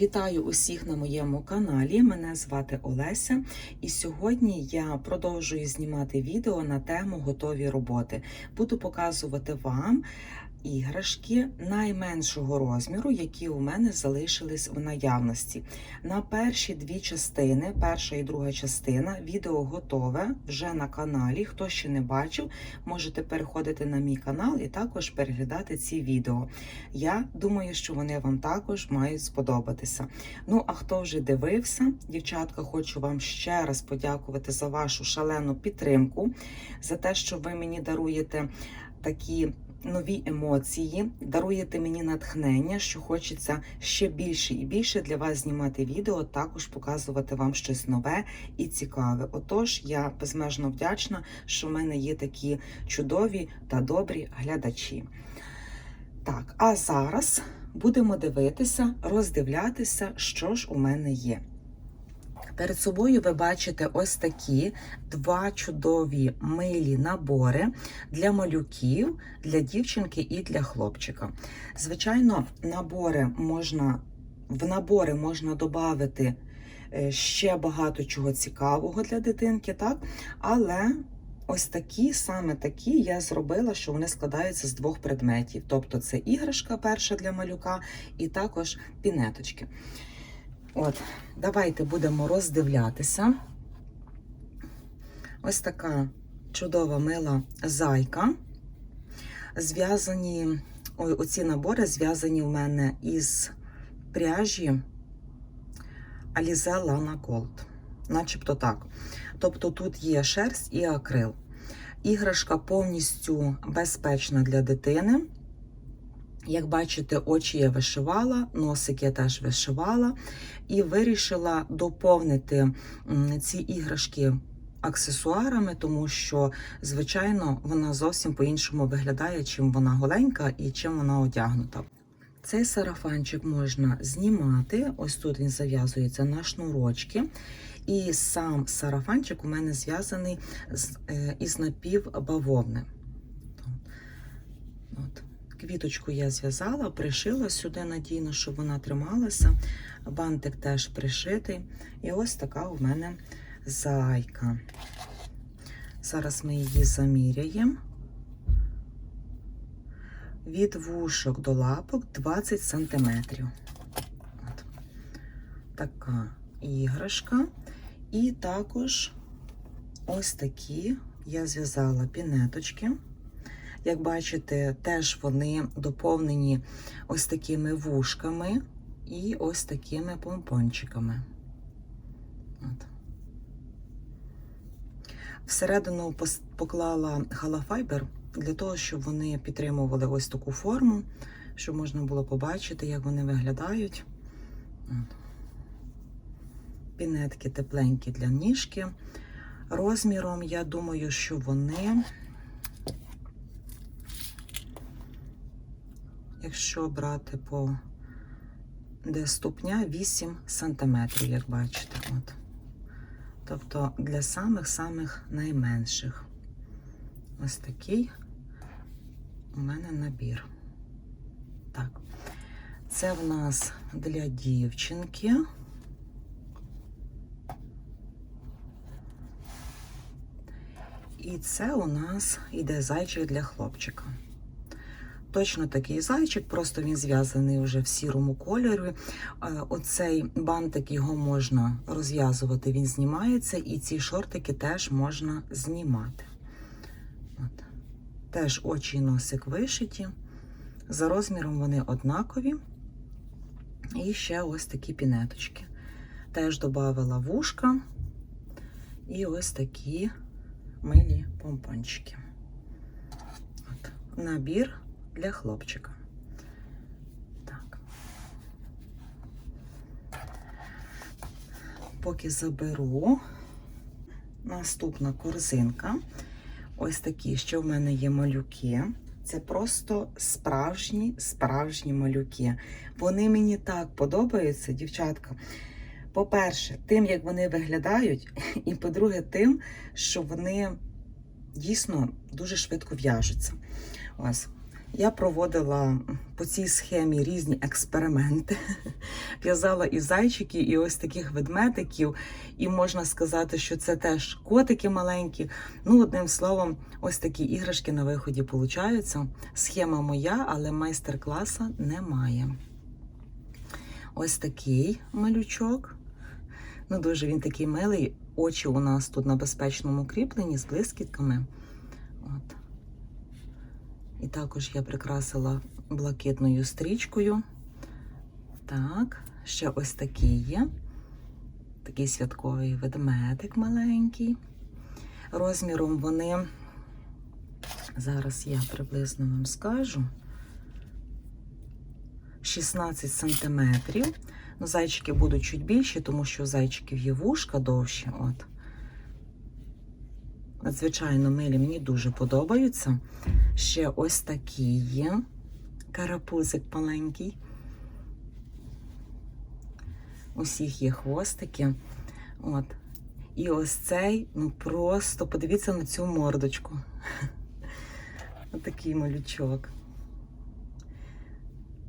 Вітаю усіх на моєму каналі. Мене звати Олеся, і сьогодні я продовжую знімати відео на тему готові роботи. Буду показувати вам іграшки найменшого розміру, які у мене залишились в наявності. На перші дві частини, перша і друга частина, відео готове вже на каналі. Хто ще не бачив, можете переходити на мій канал і також переглядати ці відео. Я думаю, що вони вам також мають сподобатися. Ну, а хто вже дивився, дівчатка, хочу вам ще раз подякувати за вашу шалену підтримку, за те, що ви мені даруєте такі. Нові емоції, даруєте мені натхнення, що хочеться ще більше і більше для вас знімати відео, також показувати вам щось нове і цікаве. Отож, я безмежно вдячна, що в мене є такі чудові та добрі глядачі. Так, а зараз будемо дивитися, роздивлятися, що ж у мене є. Перед собою ви бачите ось такі два чудові милі набори для малюків, для дівчинки і для хлопчика. Звичайно, набори можна, в набори можна додати ще багато чого цікавого для дитинки, так? але ось такі, саме такі я зробила, що вони складаються з двох предметів. Тобто це іграшка перша для малюка, і також пінеточки. От, давайте будемо роздивлятися. Ось така чудова мила зайка. Зв'язані, ой, оці набори зв'язані в мене із пряжі Alize Lana Gold. Начебто так. Тобто тут є шерсть і акрил. Іграшка повністю безпечна для дитини. Як бачите, очі я вишивала, носик я теж вишивала, і вирішила доповнити ці іграшки аксесуарами, тому що, звичайно, вона зовсім по-іншому виглядає, чим вона голенька і чим вона одягнута. Цей сарафанчик можна знімати, ось тут він зав'язується на шнурочки. І сам сарафанчик у мене зв'язаний із напівбавовни. От. Квіточку я зв'язала, пришила сюди надійно, щоб вона трималася. Бантик теж пришитий. І ось така у мене зайка. Зараз ми її заміряємо. Від вушок до лапок 20 см. Така іграшка. І також ось такі я зв'язала пінеточки. Як бачите, теж вони доповнені ось такими вушками і ось такими помпончиками. От. Всередину поклала халафайбер для того, щоб вони підтримували ось таку форму, щоб можна було побачити, як вони виглядають. От. Пінетки тепленькі для ніжки. Розміром, я думаю, що вони. Якщо брати по де ступня 8 см, як бачите. От. Тобто для самих-самих найменших. Ось такий у мене набір. Так, це в нас для дівчинки. І це у нас іде зайчик для хлопчика. Точно такий зайчик, просто він зв'язаний вже в сірому кольорі. Оцей бантик його можна розв'язувати, він знімається, і ці шортики теж можна знімати. От. Теж очі і носик вишиті. За розміром вони однакові. І ще ось такі пінеточки. Теж додавала вушка і ось такі милі помпончики. От. Набір для хлопчика. Так. Поки заберу наступна корзинка. Ось такі, що в мене є малюки. Це просто справжні, справжні малюки. Вони мені так подобаються, дівчатка. По-перше, тим, як вони виглядають, і по-друге, тим, що вони дійсно дуже швидко в'яжуться. Ось. Я проводила по цій схемі різні експерименти. В'язала і зайчики, і ось таких ведмедиків. І можна сказати, що це теж котики маленькі. Ну, одним словом, ось такі іграшки на виході получаються. Схема моя, але майстер-класа немає. Ось такий малючок. Ну, дуже він такий милий. Очі у нас тут на безпечному кріпленні з блискітками. От. І також я прикрасила блакитною стрічкою. Так, ще ось такий є. Такий святковий ведмедик маленький. Розміром вони, зараз я приблизно вам скажу, 16 сантиметрів. Ну, зайчики будуть чуть більші, тому що у зайчиків є вушка довші. От. Надзвичайно милі, мені дуже подобаються. Ще ось такі є. Карапузик маленький. Усіх є хвостики. От. І ось цей, ну просто подивіться на цю мордочку. Отакий малючок.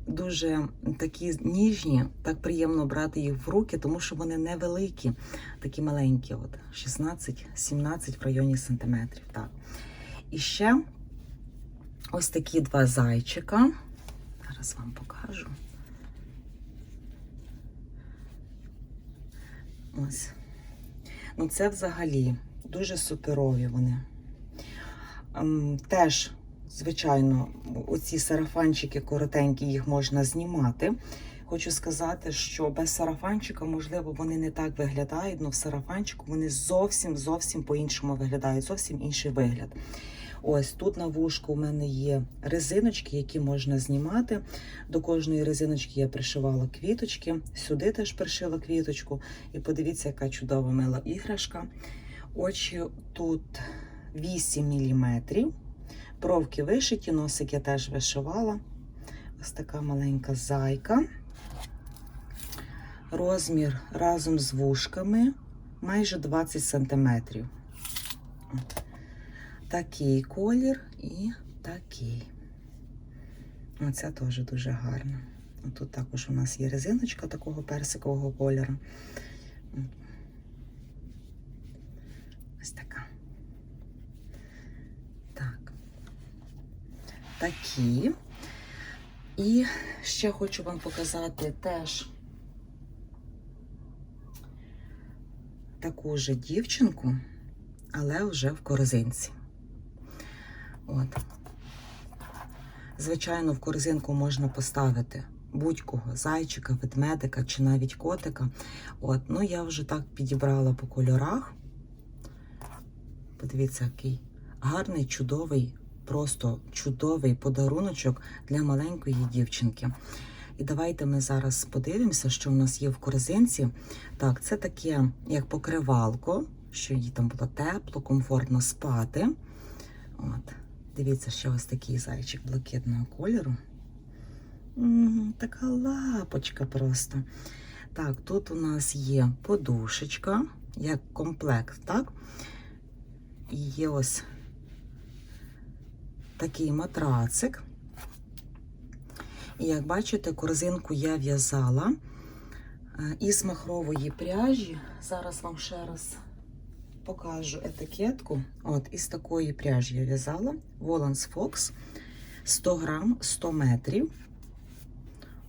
Дуже такі ніжні, так приємно брати їх в руки, тому що вони невеликі, такі маленькі, от 16-17 в районі сантиметрів. Так. І ще ось такі два зайчика. Зараз вам покажу. Ось. Ну, це взагалі дуже суперові вони. Ем, Теж, звичайно, оці сарафанчики коротенькі, їх можна знімати. Хочу сказати, що без сарафанчика, можливо, вони не так виглядають, але в сарафанчику вони зовсім зовсім по-іншому виглядають, зовсім інший вигляд. Ось тут на вушку у мене є резиночки, які можна знімати. До кожної резиночки я пришивала квіточки. Сюди теж пришила квіточку. І подивіться, яка чудова мила іграшка. Очі тут 8 мм. Бровки вишиті, носик я теж вишивала. Ось така маленька зайка. Розмір разом з вушками майже 20 см. Такий колір і такий. Оце теж дуже гарно. Тут також у нас є резиночка такого персикового кольору. Ось така. Так. Такі. І ще хочу вам показати теж таку же дівчинку, але вже в корзинці. От. Звичайно, в корзинку можна поставити будь-кого, зайчика, ведмедика чи навіть котика. От. Ну, я вже так підібрала по кольорах. Подивіться, який гарний, чудовий, просто чудовий подаруночок для маленької дівчинки. І давайте ми зараз подивимося, що в нас є в корзинці. Так, це таке, як покривалко, що їй там було тепло, комфортно спати. От. Дивіться, ще ось такий зайчик блакитного кольору. Така лапочка просто. Так, тут у нас є подушечка, як комплект, так? І є ось такий матрацик. І як бачите, корзинку я в'язала е, із махрової пряжі. Зараз вам ще раз покажу етикетку. От, із такої пряжі я в'язала Воланс Fox 100 грам 100 метрів.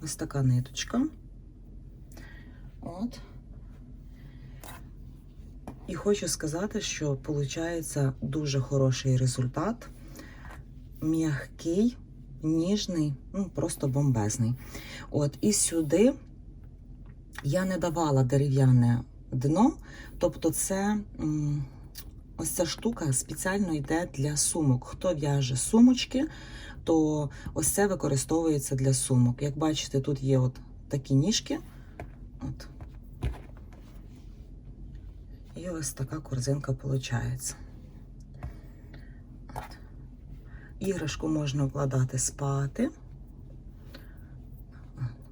Ось така ниточка. От. І хочу сказати, що виходить дуже хороший результат. М'який, ніжний, ну просто бомбезний. От, і сюди я не давала дерев'яне дно, тобто це ось ця штука спеціально йде для сумок. Хто в'яже сумочки, то ось це використовується для сумок. Як бачите, тут є от такі ніжки. От. І ось така корзинка виходить. От. Іграшку можна вкладати спати.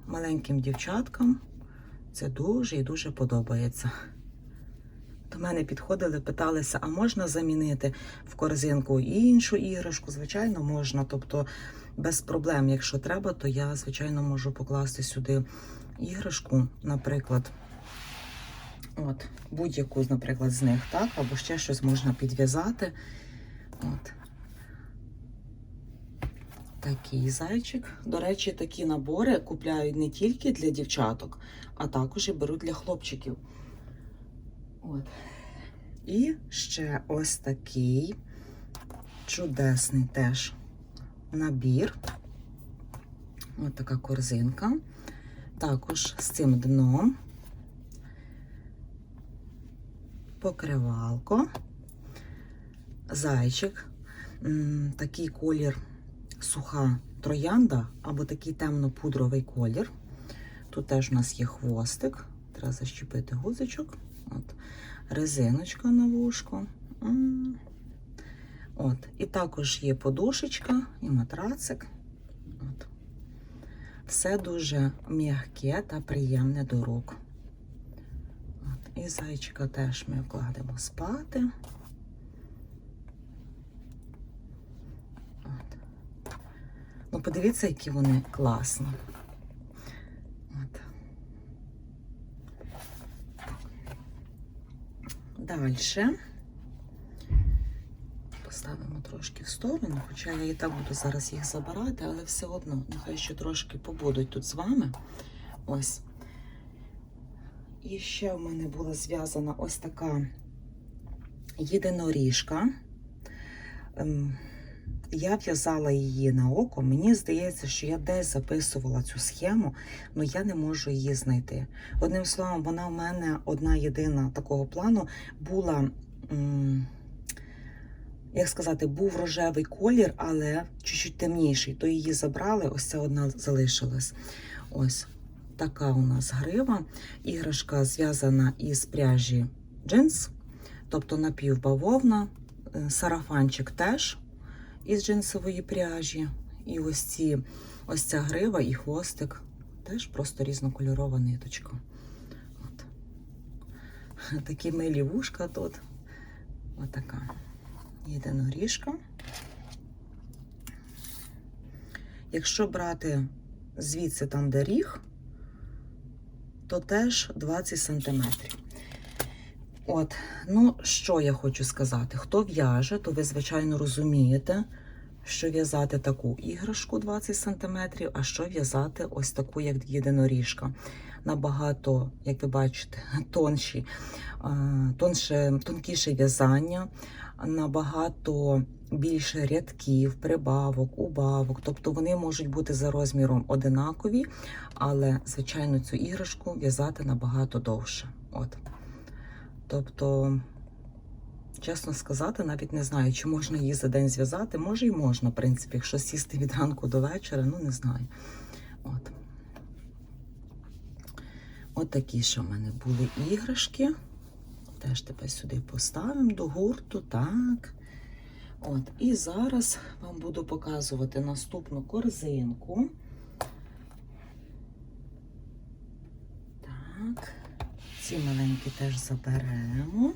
Маленьким дівчаткам це дуже і дуже подобається. До мене підходили, питалися, а можна замінити в корзинку іншу іграшку? Звичайно, можна. Тобто без проблем, якщо треба, то я, звичайно, можу покласти сюди іграшку, наприклад, от, будь-яку, наприклад, з них, так, або ще щось можна підв'язати. От. Такий зайчик. До речі, такі набори купляють не тільки для дівчаток, а також і беруть для хлопчиків. От. І ще ось такий чудесний теж набір. Ось така корзинка. Також з цим дном. Покривалко, зайчик, такий колір суха троянда або такий темно-пудровий колір. Тут теж у нас є хвостик. Треба защепити гузичок. От. Резиночка на вушко. М. От. І також є подушечка і матрацик. От. Все дуже м'яке та приємне до рук. От. І зайчика теж ми вкладемо спати. Ну, подивіться, які вони класні. От. Далі. Поставимо трошки в сторону, хоча я і так буду зараз їх забирати, але все одно, нехай ще трошки побудуть тут з вами. Ось. І ще в мене була зв'язана ось така єдиноріжка. Я в'язала її на око. Мені здається, що я десь записувала цю схему, але я не можу її знайти. Одним словом, вона в мене одна єдина такого плану була. Як сказати, був рожевий колір, але чуть-чуть темніший. То її забрали, ось ця одна залишилась. Ось така у нас грива. Іграшка зв'язана із пряжі джинс, тобто напівбавовна, Е, сарафанчик теж із джинсової пряжі. І ось ці, ось ця грива і хвостик теж просто різнокольорова ниточка. От. Такі милі вушка тут. Отака єдиноріжка. Якщо брати звідси там, де ріг, то теж 20 сантиметрів. От, ну що я хочу сказати? Хто в'яже, то ви, звичайно, розумієте, що в'язати таку іграшку 20 см, а що в'язати ось таку, як єдиноріжка. Набагато, як ви бачите, тонші, тонше, тонкіше в'язання, набагато більше рядків, прибавок, убавок. Тобто вони можуть бути за розміром одинакові, але, звичайно, цю іграшку в'язати набагато довше. От. Тобто, чесно сказати, навіть не знаю, чи можна її за день зв'язати. Може і можна, в принципі, якщо сісти від ранку до вечора, ну не знаю. От. От такі ще в мене були іграшки. Теж тебе сюди поставимо до гурту, так. От, і зараз вам буду показувати наступну корзинку. Так. Ці маленькі теж заберемо.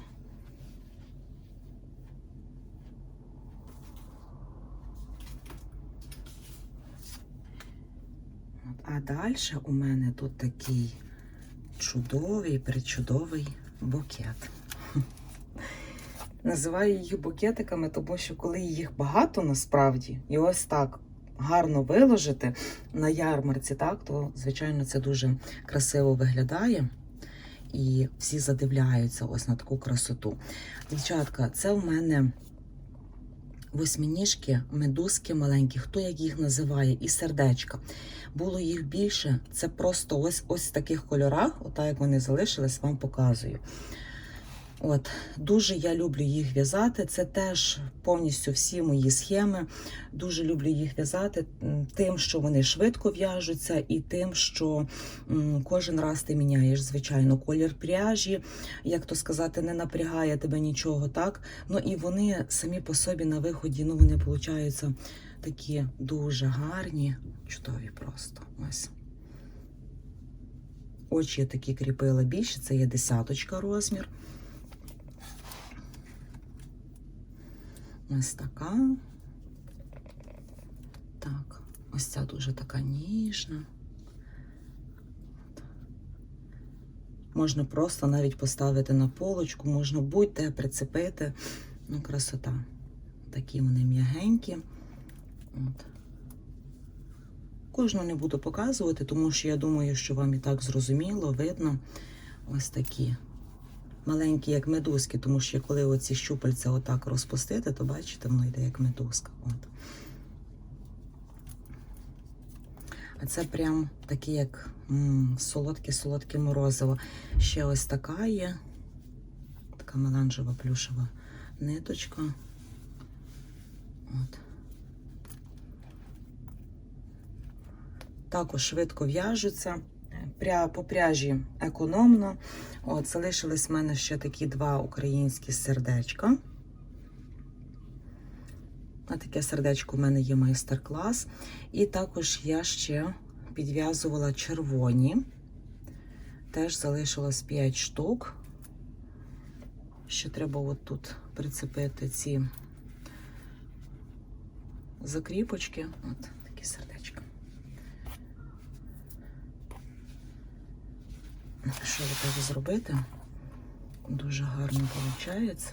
А далі у мене тут такий чудовий, причудовий букет. Називаю їх букетиками, тому що коли їх багато насправді, і ось так гарно виложити на ярмарці, так, то, звичайно, це дуже красиво виглядає і всі задивляються ось на таку красоту. Дівчатка, це в мене восьминіжки, медузки маленькі, хто як їх називає, і сердечка. Було їх більше. Це просто ось ось в таких кольорах, отак як вони залишились, вам показую. От, Дуже я люблю їх в'язати. Це теж повністю всі мої схеми. Дуже люблю їх в'язати тим, що вони швидко в'яжуться, і тим, що кожен раз ти міняєш, звичайно, колір пряжі, як то сказати, не напрягає тебе нічого, так? Ну і вони самі по собі на виході, ну вони получаються такі дуже гарні, чудові просто. Ось. Очі я такі кріпила більше, це є десяточка розмір. Ось така. Так, Ось ця дуже така ніжна. Можна просто навіть поставити на полочку, можна будь-де прицепити. Ну, красота. Такі вони м'ягенькі. От. Кожну не буду показувати, тому що я думаю, що вам і так зрозуміло, видно. Ось такі. Маленькі, як медузки, тому що коли оці щупальця отак розпустити, то бачите, воно йде як медузка. От. А це прям таке, як солодке-солодке морозиво. Ще ось така є. Така меланжева плюшева ниточка. От. Також швидко в'яжуться. По пряжі економно. От, залишились в мене ще такі два українські сердечка. На таке сердечко в мене є майстер-клас. І також я ще підв'язувала червоні. Теж залишилось 5 штук. Ще треба от тут прицепити ці закріпочки. От такі сердечка. Напишу так зробити. Дуже гарно виходить.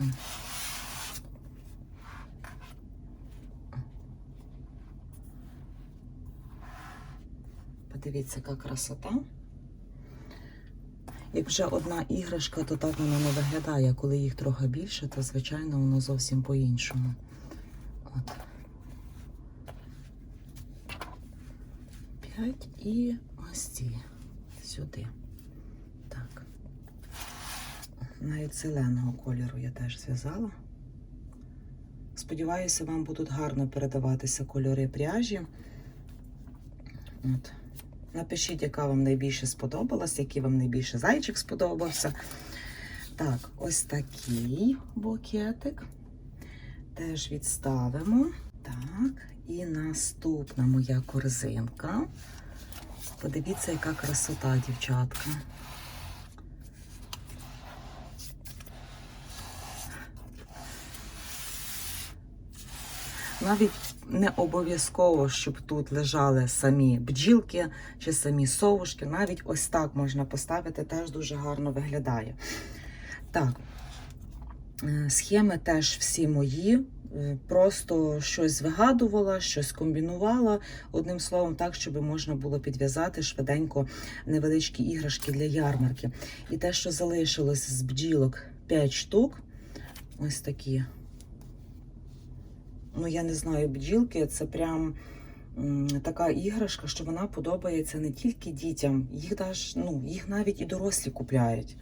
Подивіться, яка красота. Як вже одна іграшка, то так воно не виглядає. Коли їх трохи більше, то звичайно воно зовсім по-іншому. От. П'ять і ось ці сюди. Так. Навіть зеленого кольору я теж зв'язала. Сподіваюся, вам будуть гарно передаватися кольори пряжі. От. Напишіть, яка вам найбільше сподобалась, який вам найбільше зайчик сподобався. Так, ось такий букетик. Теж відставимо. Так, і наступна моя корзинка. Подивіться, яка красота, дівчатка. Навіть не обов'язково, щоб тут лежали самі бджілки чи самі совушки. Навіть ось так можна поставити, теж дуже гарно виглядає. Так, е, схеми теж всі мої. Е, Просто щось вигадувала, щось комбінувала. Одним словом, так, щоб можна було підв'язати швиденько невеличкі іграшки для ярмарки. І те, що залишилось з бджілок 5 штук, ось такі ну я не знаю, бджілки це прям така іграшка, що вона подобається не тільки дітям, їх даж, ну, їх навіть і дорослі купляють.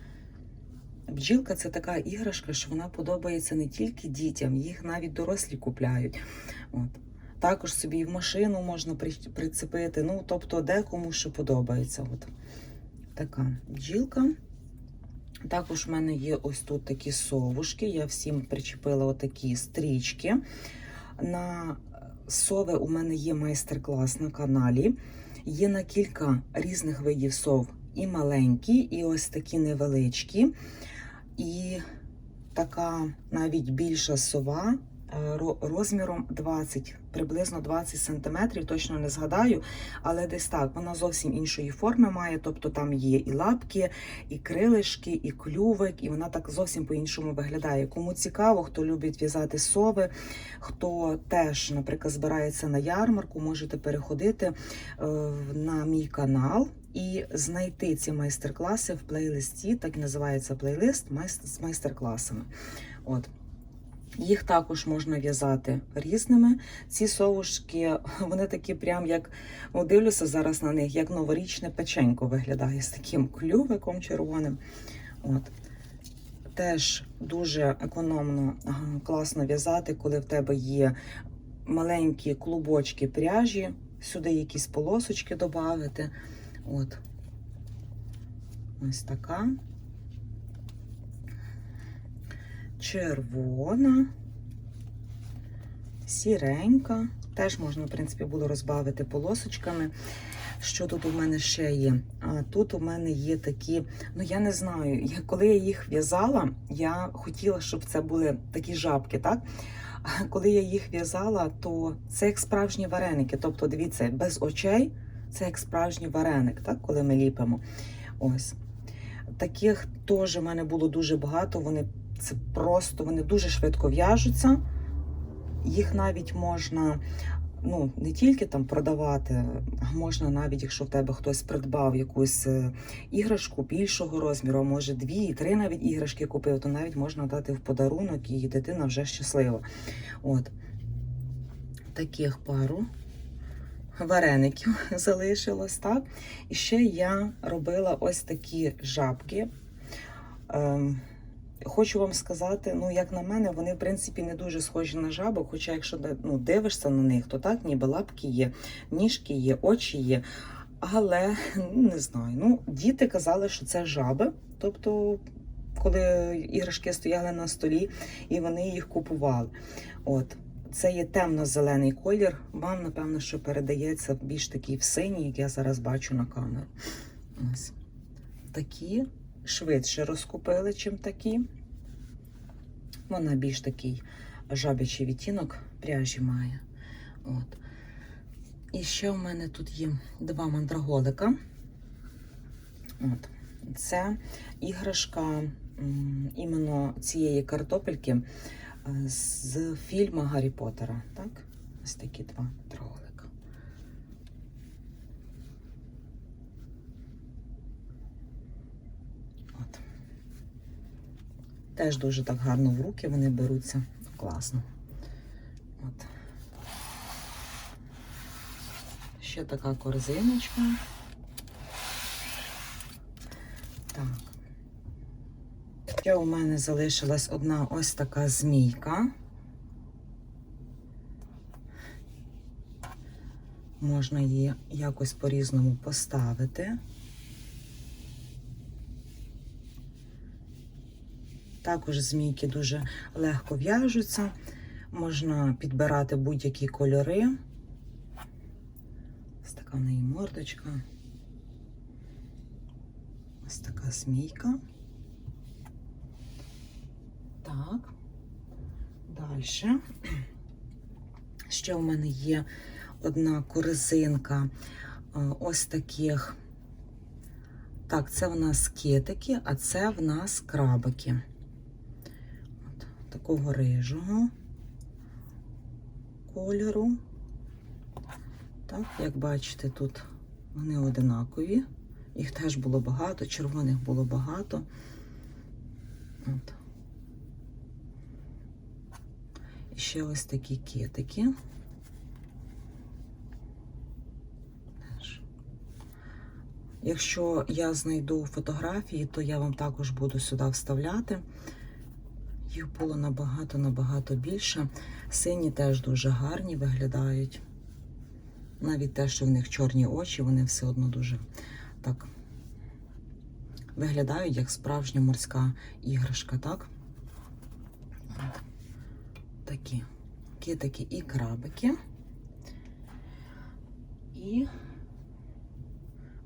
Бджілка це така іграшка, що вона подобається не тільки дітям, їх навіть дорослі купляють. От. Також собі і в машину можна при- прицепити, ну, тобто декому що подобається. От. Така бджілка. Також в мене є ось тут такі совушки. Я всім причепила отакі стрічки. На сови у мене є майстер-клас на каналі. Є на кілька різних видів сов. І маленькі, і ось такі невеличкі. І така навіть більша сова е, розміром 20, приблизно 20 сантиметрів, точно не згадаю, але десь так, вона зовсім іншої форми має, тобто там є і лапки, і крилишки, і клювик, і вона так зовсім по-іншому виглядає. Кому цікаво, хто любить в'язати сови, хто теж, наприклад, збирається на ярмарку, можете переходити е, на мій канал і знайти ці майстер-класи в плейлисті, так і називається плейлист з майстер-класами. От. Їх також можна в'язати різними. Ці совушки, вони такі, прям як о, дивлюся зараз на них, як новорічне печенько виглядає з таким клювиком червоним. От. Теж дуже економно, класно в'язати, коли в тебе є маленькі клубочки пряжі, сюди якісь полосочки додати. От. Ось така. Червона, сіренька. Теж можна, в принципі, було розбавити полосочками. Що тут у мене ще є? А тут у мене є такі, ну я не знаю, я, коли я їх в'язала, я хотіла, щоб це були такі жабки, так? А коли я їх в'язала, то це як справжні вареники. Тобто, дивіться, без очей це як справжній вареник, так, коли ми ліпимо. Ось. Таких теж в мене було дуже багато. Вони це просто вони дуже швидко в'яжуться. Їх навіть можна ну, не тільки там продавати, а можна навіть, якщо в тебе хтось придбав якусь е, іграшку більшого розміру, може дві три навіть іграшки купив, то навіть можна дати в подарунок, і дитина вже щаслива. От. Таких пару вареників залишилось, так? І ще я робила ось такі жабки. Ем, Хочу вам сказати, ну, як на мене, вони, в принципі, не дуже схожі на жабок, хоча, якщо ну, дивишся на них, то так, ніби лапки є, ніжки є, очі є. Але ну, не знаю. Ну, діти казали, що це жаби. Тобто, коли іграшки стояли на столі і вони їх купували. От. Це є темно-зелений колір. Вам, напевно, що передається більш такий в синій, як я зараз бачу на камеру. Ось. Такі швидше розкупили, чим такі. Вона більш такий жабячий відтінок пряжі має. От. І ще в мене тут є два мандраголика. От. Це іграшка іменно цієї картопельки е, з фільму Гаррі Поттера. Так? Ось такі два мандраголика. От. Теж дуже так гарно в руки вони беруться. Класно. От. Ще така корзиночка. Так. Ще у мене залишилась одна ось така змійка. Можна її якось по-різному поставити. Також змійки дуже легко в'яжуться, можна підбирати будь-які кольори. Ось така в неї мордочка. Ось така змійка. Так, далі. Ще в мене є одна корзинка е, ось таких. Так, це в нас китики, а це в нас крабики такого рижого кольору. Так, як бачите, тут вони одинакові. Їх теж було багато, червоних було багато. От. І ще ось такі китики. Теж. Якщо я знайду фотографії, то я вам також буду сюди вставляти. Їх було набагато-набагато більше. Сині теж дуже гарні виглядають. Навіть те, що в них чорні очі, вони все одно дуже так виглядають, як справжня морська іграшка, так? Такі китики і крабики. І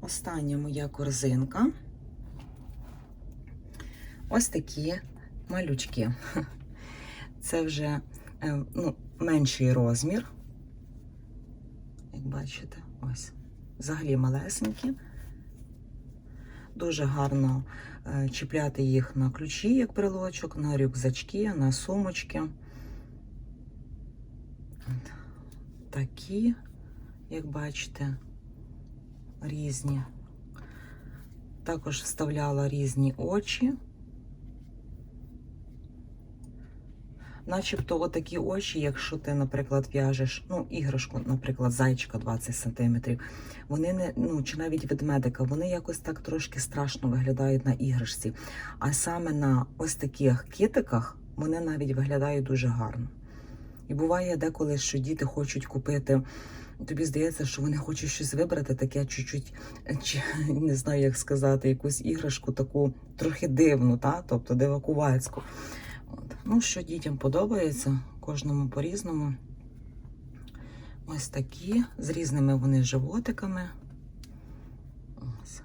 остання моя корзинка. Ось такі малючки. Це вже е, ну, менший розмір. Як бачите, ось. Взагалі малесенькі. Дуже гарно е, чіпляти їх на ключі, як брелочок, на рюкзачки, на сумочки. Такі, як бачите, різні. Також вставляла різні очі. Начебто отакі очі, якщо ти, наприклад, в'яжеш ну, іграшку, наприклад, зайчика 20 см, вони не, ну, чи навіть ведмедика, вони якось так трошки страшно виглядають на іграшці. А саме на ось таких китиках вони навіть виглядають дуже гарно. І буває деколи, що діти хочуть купити. Тобі здається, що вони хочуть щось вибрати, таке чуть-чуть, чи не знаю, як сказати, якусь іграшку таку трохи дивну, та? тобто дивакувацьку. От. Ну, що дітям подобається, кожному по-різному. Ось такі, з різними вони животиками. Ось.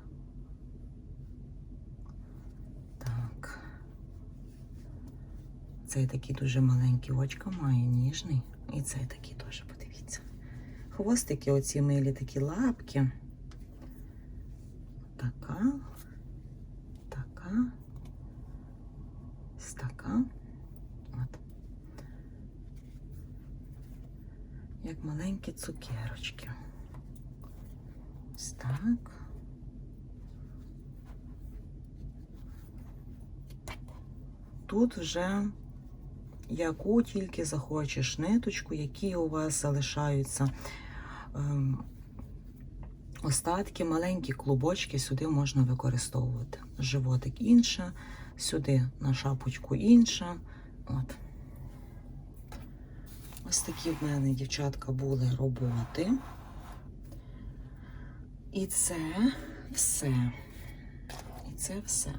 Так. Цей такий дуже маленький очка має, ніжний. І цей такий теж, подивіться. Хвостики, оці милі такі лапки. Така, така, така. Як маленькі цукерочки. Ось так. Тут вже яку тільки захочеш ниточку, які у вас залишаються ем, остатки, маленькі клубочки сюди можна використовувати. Животик інше, сюди на шапочку інше. От. Ось такі в мене, дівчатка, були роботи. І це все. І це все.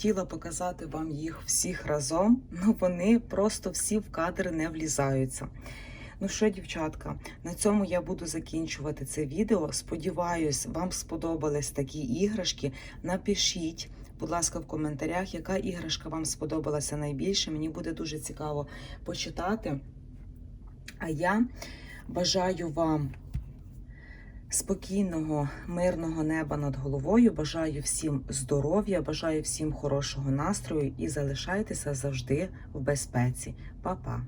Хотіла показати вам їх всіх разом, але вони просто всі в кадр не влізаються. Ну що, дівчатка, на цьому я буду закінчувати це відео. Сподіваюсь, вам сподобались такі іграшки. Напишіть, будь ласка, в коментарях, яка іграшка вам сподобалася найбільше. Мені буде дуже цікаво почитати. А я бажаю вам спокійного, мирного неба над головою. Бажаю всім здоров'я, бажаю всім хорошого настрою і залишайтеся завжди в безпеці. Па-па!